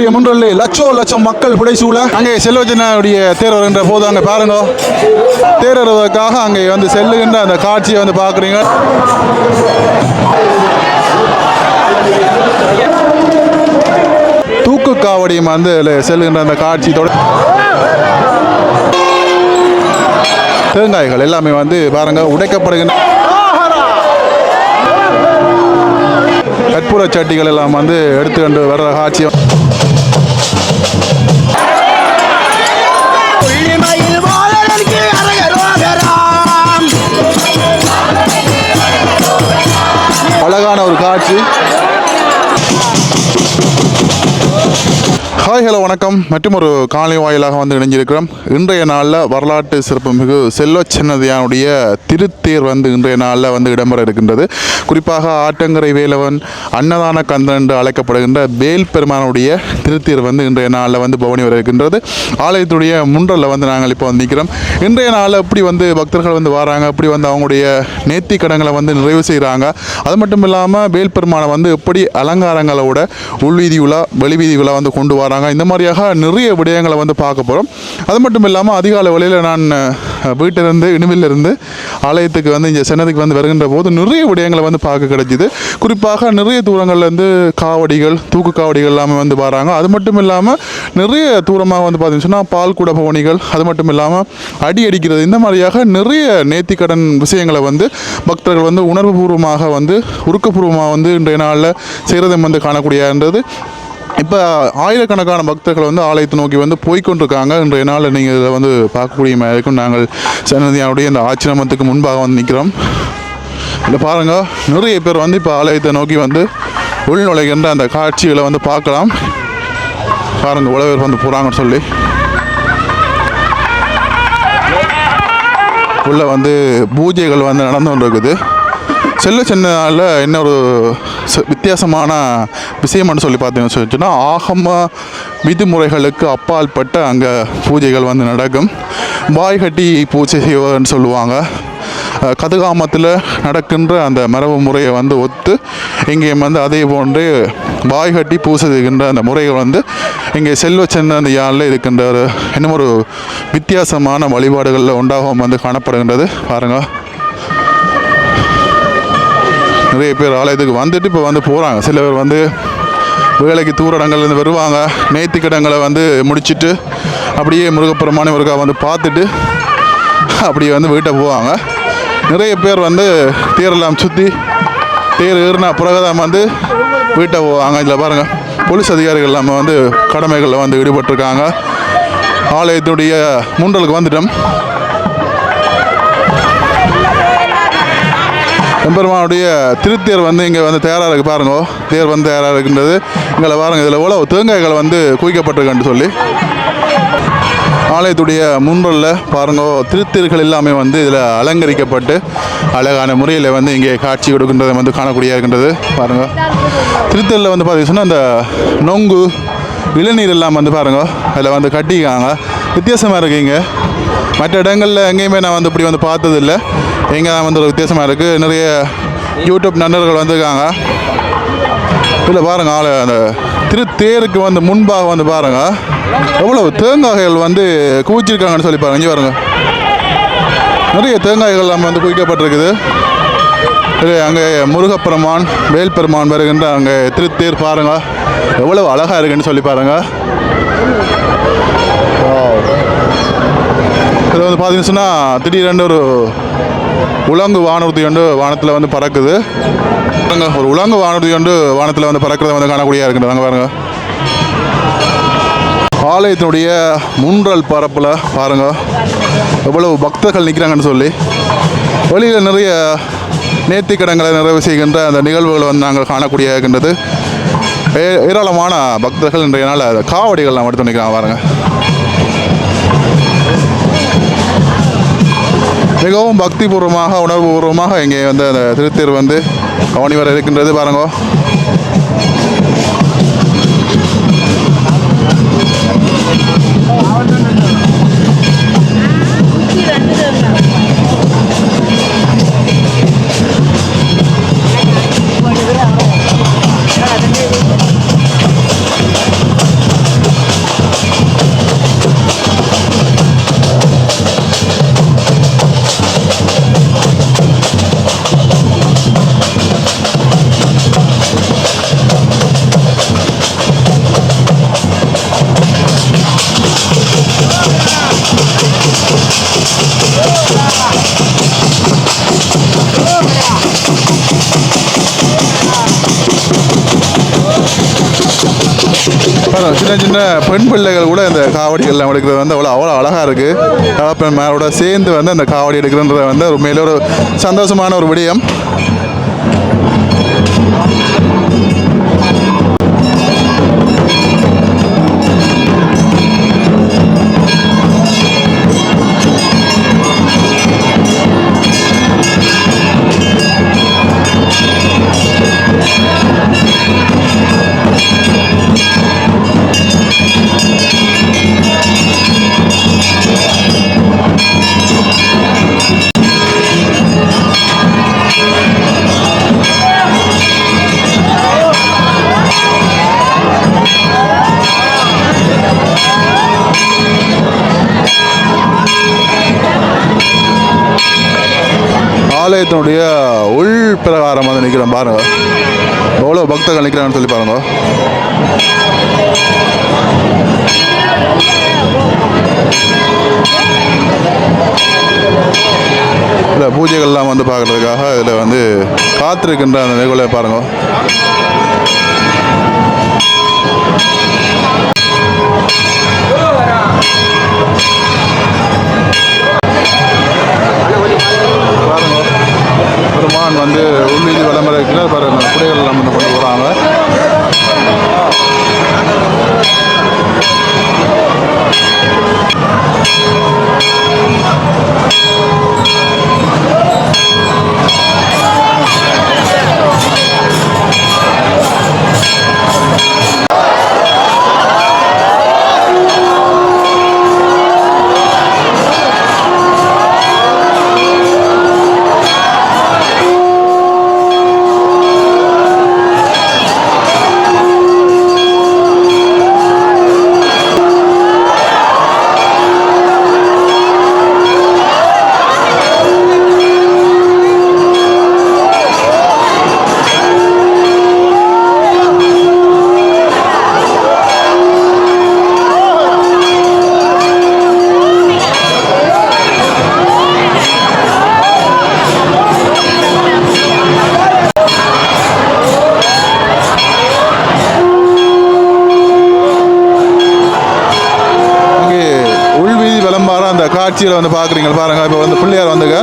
ஆலயத்துடைய முன்றல்ல லட்சோ லட்சம் மக்கள் புடைசூழ அங்கே செல்வஜனுடைய தேர் வருகின்ற போது அங்கே பாருங்க. தேர் வருவதற்காக அங்கே வந்து செல்லுகின்ற அந்த காட்சியை வந்து பார்க்குறீங்க. தூக்கு காவடியும் வந்து செல்லுகின்ற அந்த காட்சி தொட தேங்காய்கள் எல்லாமே வந்து பாருங்க உடைக்கப்படுகின்ற கற்பூர சட்டிகள் எல்லாம் வந்து எடுத்துக்கொண்டு வர்ற காட்சி. அழகான ஹாய் ஹலோ வணக்கம். மற்றும் ஒரு காலை வாயிலாக வந்து இணைஞ்சிருக்கிறோம் இன்றைய நாளில் வரலாற்று சிறப்புமிகு செல்வ சின்னதையானுடைய திருத்தேர் வந்து இன்றைய நாளில் வந்து இடம்பெற இருக்கின்றது. குறிப்பாக ஆற்றங்கரை வேலவன் அன்னதான கந்தன் என்று அழைக்கப்படுகின்ற வேல் பெருமானுடைய திருத்தேர் வந்து இன்றைய நாளில் வந்து பவனி வர இருக்கின்றது. ஆலயத்துடைய முன்றலில் வந்து நாங்கள் இப்போ வந்து நிற்கிறோம் இன்றைய நாளில் எப்படி வந்து பக்தர்கள் வந்து வராங்க? எப்படி வந்து அவங்களுடைய நேர்த்தி கடன்களை வந்து நிறைவு செய்கிறாங்க அது மட்டும் இல்லாமல் வேல் பெருமானை வந்து எப்படி அலங்காரங்களோட உள்வீதி உலா வெளிவீதி உலா வந்து கொண்டு வராங்க? இந்த மாதிரியாக நிறைய விடயங்களை வந்து பார்க்க போகிறோம் அது மட்டும் இல்லாமல் அதிகாலை வழியில் நான் வீட்டிலிருந்து இனிமையிலிருந்து ஆலயத்துக்கு வந்து இங்கே சென்னதுக்கு வந்து வருகின்ற போது நிறைய விடயங்களை வந்து பார்க்க கிடைச்சிது. குறிப்பாக நிறைய தூரங்கள்லேருந்து காவடிகள் தூக்கு காவடிகள் எல்லாமே வந்து வராங்க. அது மட்டும் இல்லாமல் நிறைய தூரமாக வந்து பார்த்தீங்கன்னா பால் குட பவனிகள் அது மட்டும் இல்லாமல் அடி அடிக்கிறது இந்த மாதிரியாக நிறைய நேர்த்திக்கடன் விஷயங்களை வந்து பக்தர்கள் வந்து உணர்வுபூர்வமாக வந்து உருக்கப்பூர்வமாக வந்து இன்றைய நாளில் செய்கிறதை வந்து காணக்கூடியன்றது இப்போ ஆயிரக்கணக்கான பக்தர்கள் வந்து ஆலயத்தை நோக்கி வந்து போய்கொண்டிருக்காங்க இன்றைய நாள் நீங்கள் இதில் வந்து பார்க்கக்கூடிய மாதிரி இருக்கும் நாங்கள் சன்னதியானுடைய இந்த ஆச்சிரமத்துக்கு முன்பாக வந்து நிற்கிறோம் இல்லை பாருங்கள் நிறைய பேர் வந்து இப்போ ஆலயத்தை நோக்கி வந்து உள்நுழைகின்ற அந்த காட்சிகளை வந்து பார்க்கலாம். பாருங்கள் உழவர் வந்து போகிறாங்கன்னு சொல்லி. உள்ளே வந்து பூஜைகள் வந்து நடந்து கொண்டு இருக்குது செல்ல சென்னையில் என்ன ஒரு வித்தியாசமான விஷயம்னு சொல்லி பார்த்தீங்கன்னு சொல்லிச்சுன்னா ஆகம விதிமுறைகளுக்கு அப்பால்பட்ட அங்கே பூஜைகள் வந்து நடக்கும். பாய் கட்டி பூஜை செய்வதுன்னு சொல்லுவாங்க. கதுகாமத்தில் நடக்கின்ற அந்த மரபு முறையை வந்து ஒத்து இங்கேயும் வந்து அதே போன்று பாய் கட்டி பூசை செய்கின்ற அந்த முறைகள் வந்து இங்கே செல்வ சென்ன அந்த யாழில் இருக்கின்ற ஒரு இன்னும் ஒரு வித்தியாசமான வழிபாடுகளில் உண்டாகவும் வந்து காணப்படுகின்றது. பாருங்கள் நிறைய பேர் ஆலயத்துக்கு வந்துட்டு இப்போ வந்து போகிறாங்க சில பேர் வந்து வேலைக்கு தூர இடங்கள்லேருந்து வருவாங்க. நேர்த்திக்கடங்களை வந்து முடிச்சுட்டு அப்படியே முருகப்பெருமானை முருகா வந்து பார்த்துட்டு அப்படியே வந்து வீட்டை போவாங்க. நிறைய பேர் வந்து தேரெல்லாம் சுற்றி தேர் ஏறின பிறகுதான் வந்து வீட்டை போவாங்க. இதில் பாருங்கள் போலீஸ் அதிகாரிகள் நம்ம வந்து கடமைகளில் வந்து ஈடுபட்டிருக்காங்க. ஆலயத்துடைய மூன்றலுக்கு வந்துட்டோம். எம்பெருமானுடைய திருத்தேர் வந்து இங்கே வந்து தயாராக இருக்குது பாருங்க. தேர் வந்து தயாராக இருக்கின்றது. இங்கே பாருங்கள் இதில் எவ்வளோ தேங்காய்கள் வந்து குவிக்கப்பட்டிருக்குன்னு சொல்லி. ஆலயத்துடைய முன்றலில் பாருங்க திருத்தேர்கள் எல்லாமே வந்து இதில் அலங்கரிக்கப்பட்டு அழகான முறையில் வந்து இங்கே காட்சி கொடுக்கின்றதை வந்து காணக்கூடிய இருக்கின்றது. பாருங்க. திருத்தேரில் வந்து பார்த்தீங்கன்னா அந்த நொங்கு இளநீர் எல்லாம் வந்து பாருங்க அதில் வந்து கட்டிக்காங்க வித்தியாசமாக இருக்கீங்க மற்ற இடங்களில் எங்கேயுமே நான் வந்து இப்படி வந்து பார்த்ததில்ல. எங்கே வந்து ஒரு வித்தியாசமாக இருக்குது நிறைய யூடியூப் நண்பர்கள் வந்திருக்காங்க. இல்லை பாருங்கள் ஆளு அந்த திருத்தேருக்கு வந்து முன்பாக வந்து பாருங்கள் எவ்வளவு தேங்காய்கள் வந்து குவிச்சிருக்காங்கன்னு சொல்லி பாருங்கள் இங்கே பாருங்கள் நிறைய தேங்காய்கள் நம்ம வந்து குவிக்கப்பட்டிருக்குது. இல்லை அங்கே முருகப்பெருமான் வேல்பெருமான் வருகின்ற அங்கே திருத்தேர் பாருங்க. எவ்வளவு அழகாக இருக்குன்னு சொல்லி பாருங்க. இதில் வந்து பார்த்தீங்கன்னா சொன்னால் திடீரென்று ஒரு உலங்கு வானூர்தி வந்து வானத்தில் வந்து பறக்குது. ஒரு உலங்கு வானூர்தி வந்து வானத்தில் வந்து பறக்கிறத வந்து காணக்கூடிய இருக்குது அங்கே பாருங்க. ஆலயத்தினுடைய முன்றல் பரப்பில் பாருங்க. எவ்வளவு பக்தர்கள் நிற்கிறாங்கன்னு சொல்லி. வெளியில் நிறைய நேர்த்திக்கடங்களை நிறைவு செய்கின்ற அந்த நிகழ்வுகளை வந்து நாங்கள் காணக்கூடிய இருக்கின்றது. ஏ- ஏராளமான பக்தர்கள் இன்றைய நாள் அந்த காவடிகள் நாம் எடுத்து நிற்கிறாங்க பாருங்கள் மிகவும் பக்திபூர்வமாக உணர்வுபூர்வமாக இங்கே வந்து அந்த திருத்தேர் வந்து கவனி வர இருக்கின்றது பாருங்க. சின்ன சின்ன பெண் பிள்ளைகள் கூட இந்த காவடி எல்லாம் எடுக்கிறது வந்து அவ்வளோ அவ்வளோ அழகாக இருக்குது மேலோட சேர்ந்து வந்து அந்த காவடி எடுக்கிறன்றது வந்து உண்மையிலே ஒரு சந்தோஷமான ஒரு விடயம். ஆலயத்தினுடைய உள் பிரகாரம் வந்து நிற்கிறோம் பாருங்க. எவ்வளோ பக்தர்கள் நிற்கிறாங்கன்னு சொல்லி பாருங்க. இல்லை பூஜைகள்லாம் வந்து பார்க்குறதுக்காக இதில் வந்து காத்திருக்கின்ற அந்த நிகழ்வை பாருங்க. வந்து உள்ளீடு விளம்பரம் இருக்கிறார் பாருங்க குடைகள் எல்லாம் கொண்டு போகிறாங்க காட்சியில் வந்து பார்க்குறீங்க. பாருங்க இப்போ வந்து பிள்ளையார் வந்துங்க.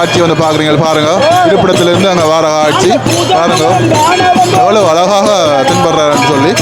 காட்சி வந்து பார்க்குறீங்க. பாருங்க. இருப்பிடத்திலிருந்து அங்கே வார காட்சி. பாருங்க. எவ்வளோ அழகாக தென்படுறாருன்னு சொல்லி.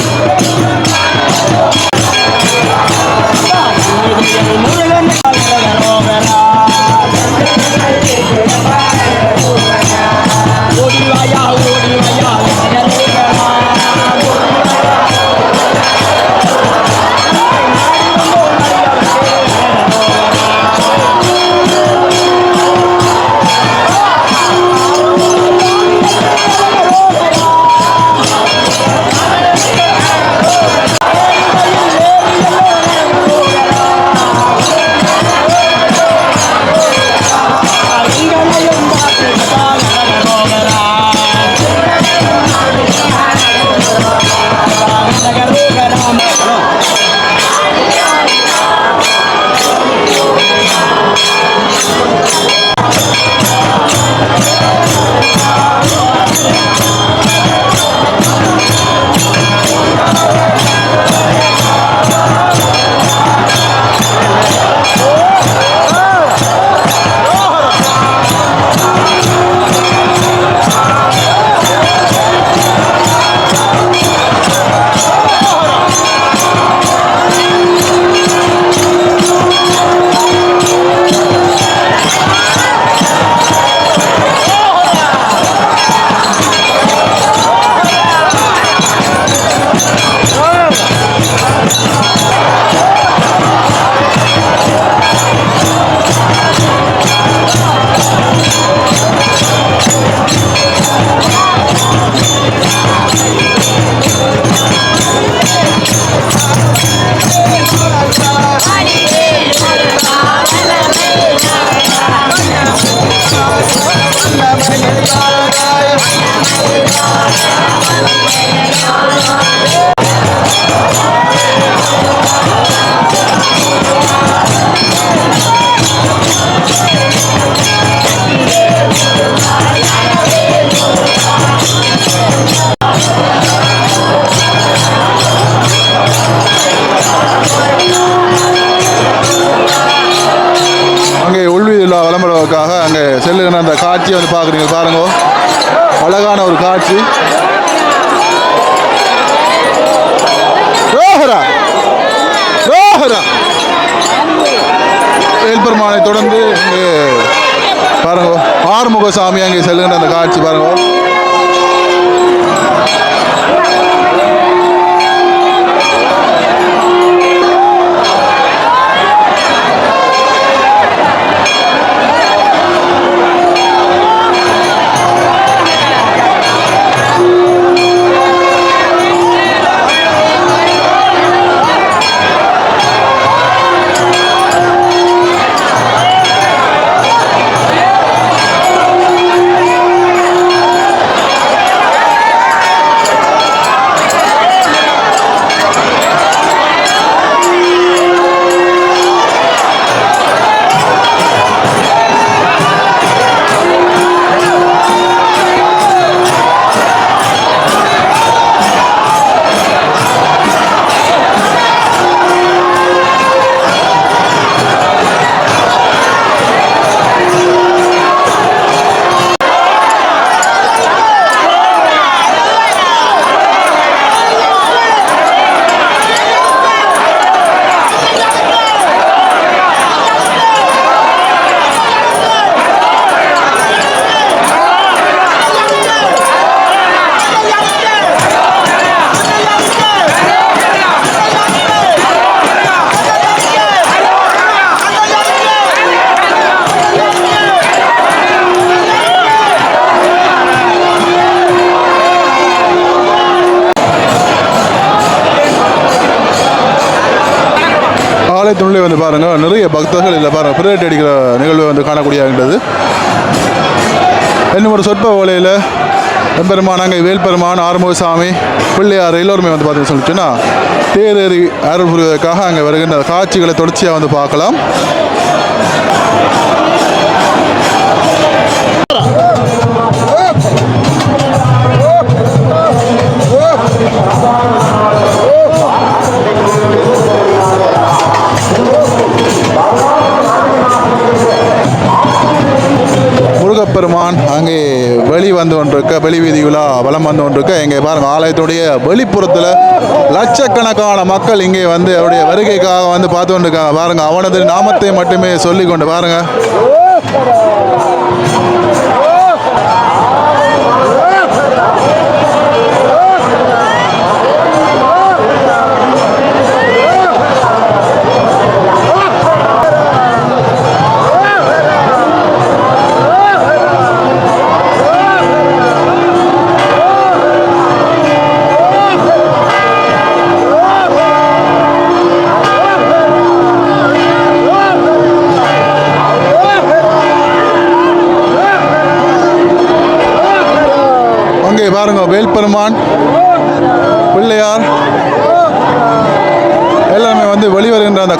காட்சி ரோஹரா. ரோஹரா. வேல்பெருமானை தொடர்ந்து இங்கே பாருங்க ஆறுமுகசாமி அங்கே செல்லுகின்ற அந்த காட்சி பாருங்க. ஆலயத்தினுள்ளே வந்து பாருங்கள் நிறைய பக்தர்கள் இல்லை பாருங்கள் பிரேட் அடிக்கிற நிகழ்வு வந்து காணக்கூடியது இன்னும் ஒரு சொற்ப ஓலையில் எம்பெருமான் அங்கே வேல்பெருமான் ஆறுமுகசாமி பிள்ளையார் எல்லோருமே வந்து பார்த்தீங்கன்னு சொல்லிச்சுன்னா தேரேறி அருள் புரிவதற்காக அங்கே வருகின்ற காட்சிகளை தொடர்ச்சியாக வந்து பார்க்கலாம். வெளி வீதி விழா வளம் வந்து கொண்டிருக்க இங்கே பாருங்க ஆலயத்துடைய வெளிப்புறத்தில் லட்சக்கணக்கான மக்கள் இங்கே வந்து அவருடைய வருகைக்காக வந்து பார்த்து கொண்டிருக்காங்க. பாருங்க அவனது நாமத்தை மட்டுமே சொல்லி கொண்டு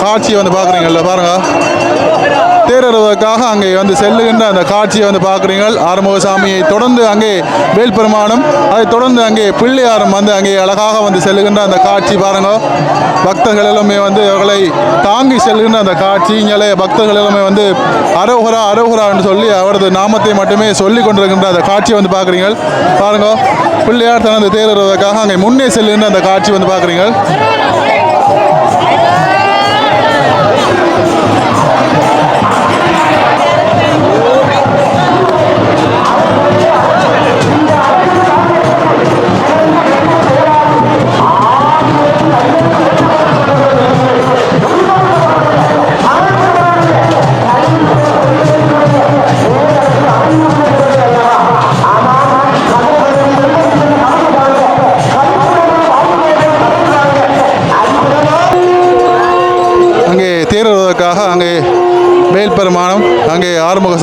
காட்சியை வந்து பார்க்குறீங்கல்ல பாருங்க. தேரறுவதற்காக அங்கே வந்து செல்லுகின்ற அந்த காட்சியை வந்து பார்க்குறீங்க ஆறுமுகசாமியை தொடர்ந்து அங்கே வேல்பெருமானும் அதை தொடர்ந்து அங்கே பிள்ளையாரும் வந்து அங்கே அழகாக வந்து செல்லுகின்ற அந்த காட்சி பாருங்க. பக்தர்கள் எல்லாமே வந்து அவர்களை தாங்கி செல்கின்ற அந்த காட்சி. இங்கே பக்தர்கள் எல்லாமே வந்து அரோகரா என்று சொல்லி அவரது நாமத்தை மட்டுமே சொல்லி கொண்டிருக்கின்ற அந்த காட்சியை வந்து பார்க்குறீங்க பாருங்க. பிள்ளையார் தனது தேரறுவதற்காக அங்கே முன்னே செல்லுகின்ற அந்த காட்சி வந்து பார்க்குறீங்க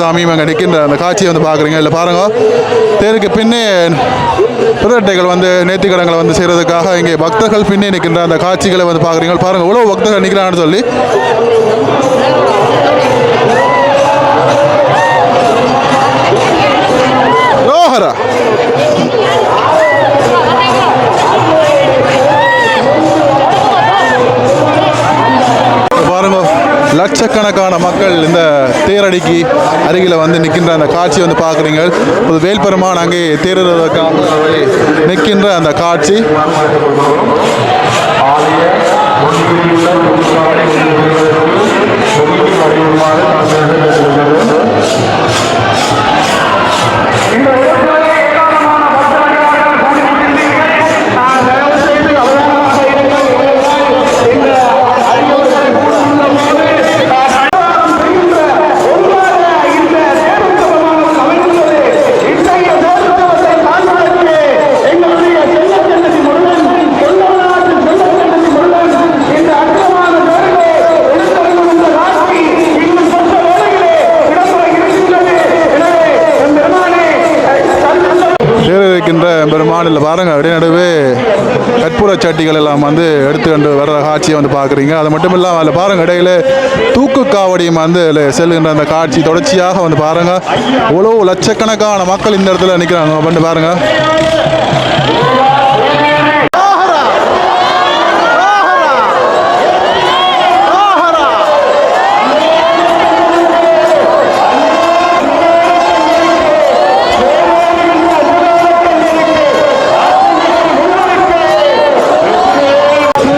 சாமியும் அங்கே நிற்கின்ற அந்த காட்சியை வந்து பார்க்குறீங்க. இல்லை பாருங்க. தேருக்கு பின்னே பிரதட்டைகள் வந்து நேர்த்திக்கடங்களை வந்து செய்கிறதுக்காக இங்கே பக்தர்கள் பின்னே நிற்கின்ற அந்த காட்சிகளை வந்து பார்க்குறீங்க. பாருங்க இவ்வளோ பக்தர்கள் நிற்கிறாங்கன்னு சொல்லி லட்சக்கணக்கான மக்கள் இந்த தேரடிக்கு அருகில் வந்து நிற்கின்ற அந்த காட்சி வந்து பார்க்குறீங்க. ஒரு வேல்பெருமான் அங்கே தேர்தலுக்காக நிற்கின்ற அந்த காட்சி. தேர மாடலில் பாருங்கள் பாருங்க அப்படியே நடுவே கற்பூர சட்டிகள் எல்லாம் வந்து எடுத்துக்கொண்டு வர்ற காட்சியை வந்து பார்க்குறீங்க. அது மட்டும் இல்லாமல் அதில் பாருங்கள் இடையில தூக்கு காவடியும் வந்து செல்கின்ற அந்த காட்சி தொடர்ச்சியாக வந்து பாருங்கள் இவ்வளோ லட்சக்கணக்கான மக்கள் இந்த இடத்துல நிற்கிறாங்க அப்படின்னு பாருங்கள்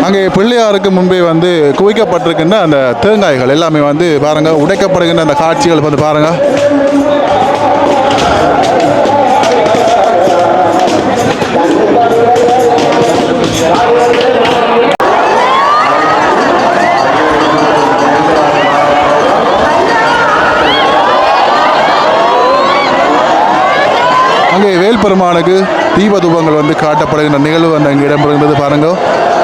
அங்கே பிள்ளையாருக்கு முன்பே வந்து குவிக்கப்பட்டிருக்கின்ற அந்த தேங்காய்கள் எல்லாமே வந்து பாருங்க உடைக்கப்படுகின்ற அந்த காட்சிகள் வந்து பாருங்க. அங்கே வேல்பெருமானுக்கு தீப தூபங்கள் வந்து காட்டப்படுகின்ற நிகழ்வு அந்த அங்கே இடம்பெறுகின்றது பாருங்கள்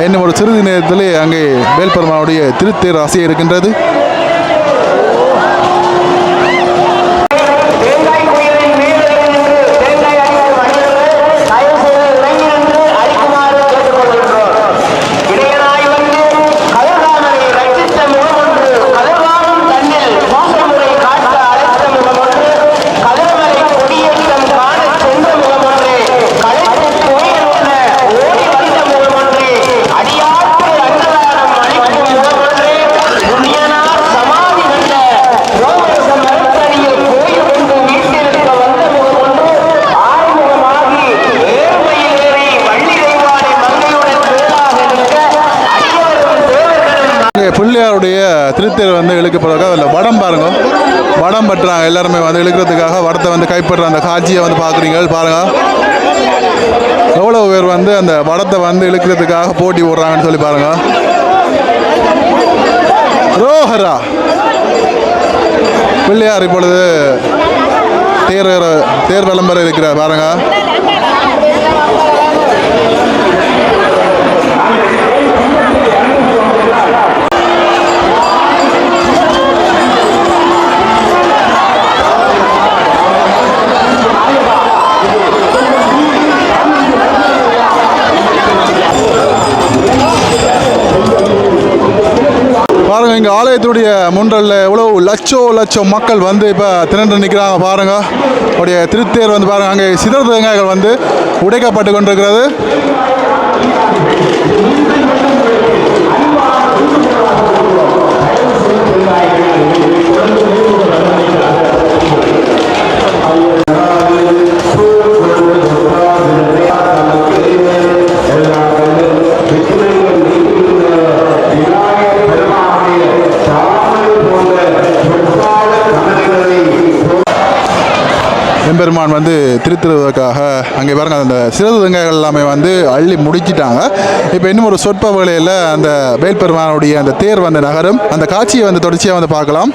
இன்னும் ஒரு சிறிது நேரத்திலே அங்கே வேல்பெருமானுடைய திருத்தேர் ஆசையாக இருக்கின்றது. திருத்தேர் வந்து இழுக்கப்படுறதுக்காக அதில் வடம் பாருங்க. வடம் பட்டுறாங்க எல்லாருமே வந்து இழுக்கிறதுக்காக வடத்தை வந்து கைப்பற்ற அந்த காட்சியை வந்து பார்க்குறீங்க. பாருங்க. எவ்வளோ பேர் வந்து அந்த வடத்தை வந்து இழுக்கிறதுக்காக போட்டி போடுறாங்கன்னு சொல்லி பாருங்க. ரோஹரா. பிள்ளையார் இப்பொழுது தேர் தேர் விளம்பரம் இருக்கிறார். பாருங்க. எங்கள் இங்க ஆலயத்தினுடைய முன்றலில் எவ்வளோ லட்சோ லட்சம் மக்கள் வந்து இப்போ திரண்டு நிற்கிறாங்க பாருங்க. உடைய திருத்தேர் வந்து பாருங்கள் அங்கே சிதற தேங்காய்கள் வந்து உடைக்கப்பட்டு கொண்டிருக்கிறது. பெருமான் வந்து திருத்துறதுக்காக அங்கே பாருங்க அந்த சிறகு எல்லாமே வந்து அள்ளி முடிச்சிட்டாங்க. இப்போ இன்னும் ஒரு சொற்ப வேலையில் அந்த வேல்பெருமானுடைய அந்த தேர் வந்து நகரும். அந்த காட்சியை வந்து தொடர்ச்சியாக வந்து பார்க்கலாம்.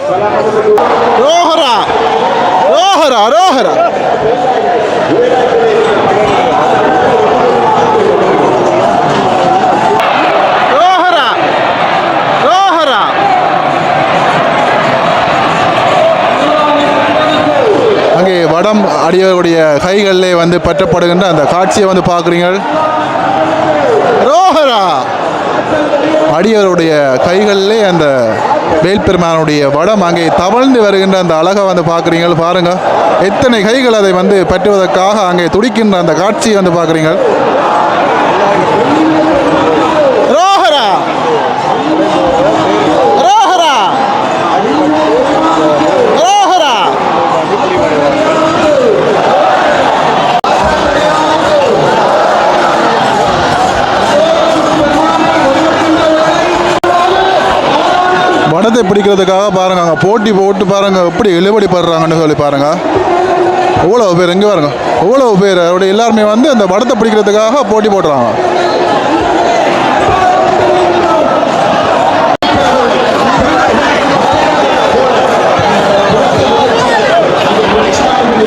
ரோஹரா ரோஹரா! ரோஹரா! ரோஹரா! வடம் அடியோருடைய கைகளிலே வந்து பற்றப்படுகின்ற அந்த காட்சியை வந்து பார்க்குறீங்க ரோஹரா! அடியவருடைய கைகளிலே அந்த வேல்பெருமானுடைய வடம் அங்கே தவழ்ந்து வருகின்ற அந்த அழகை வந்து பார்க்குறீங்க பாருங்க எத்தனை கைகள் அதை வந்து பற்றுவதற்காக அங்கே துடிக்கின்ற அந்த காட்சியை வந்து பார்க்குறீங்க பிடிக்கிறதுக்காக பாருங்க அங்கே போட்டி போட்டு பாருங்க எப்படி இழுபடி படுறாங்கன்னு சொல்லி பாருங்க. எவ்வளோ பேர் எங்கே பாருங்க எவ்வளோ பேர் அவருடைய எல்லாருமே வந்து அந்த வடத்தை பிடிக்கிறதுக்காக போட்டி போடுறாங்க.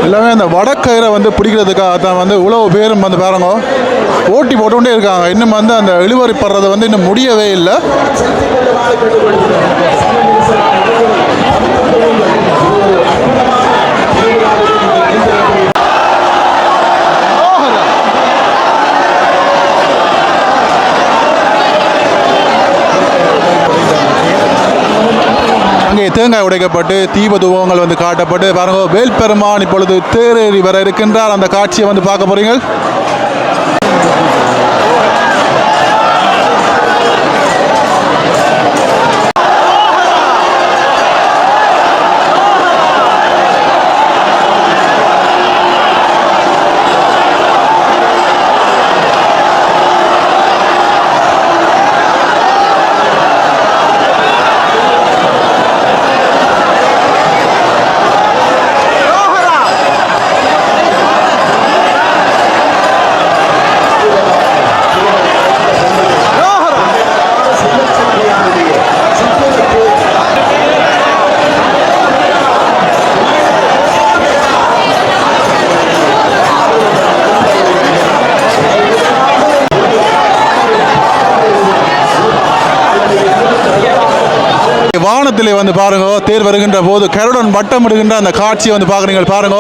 எல்லாமே அந்த வடக்கயிறை வந்து பிடிக்கிறதுக்காக தான் வந்து இவ்வளோ பேரும் வந்து பாருங்க ஓட்டி போட்டுக்கொண்டே இருக்காங்க. இன்னும் வந்து அந்த இழுவரி படுறது வந்து இன்னும் முடியவே இல்லை. அங்கே தேங்காய் உடைக்கப்பட்டு தீப தூபங்கள் வந்து காட்டப்பட்டு பாருங்க வேல்பெருமான் இப்பொழுது தேரேறி வர இருக்கின்றார். அந்த காட்சியை வந்து பார்க்க போறீங்க வானத்திலே வந்து பாருங்க. தேர் வருகின்ற போது கருடன் வட்டம் இடுகின்ற அந்த காட்சியை வந்து பார்க்குறீங்க. பாருங்க.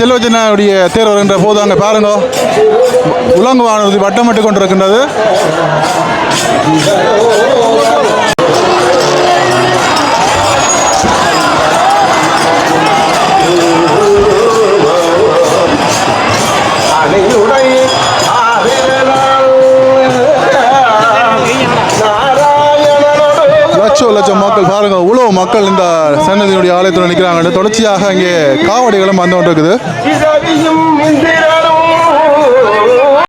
செல்வஜனாவுடைய தேர் வருகின்ற போது அங்கே பாருங்க. உலங்கு வானூர்தி வட்டமிட்டு கொண்டிருக்கின்றது. மக்கள் இந்த சன்னதியினுடைய ஆலயத்தில் நிற்கிறாங்க தொடர்ச்சியாக இங்கே காவடிகளும் வந்து கொண்டிருக்குது.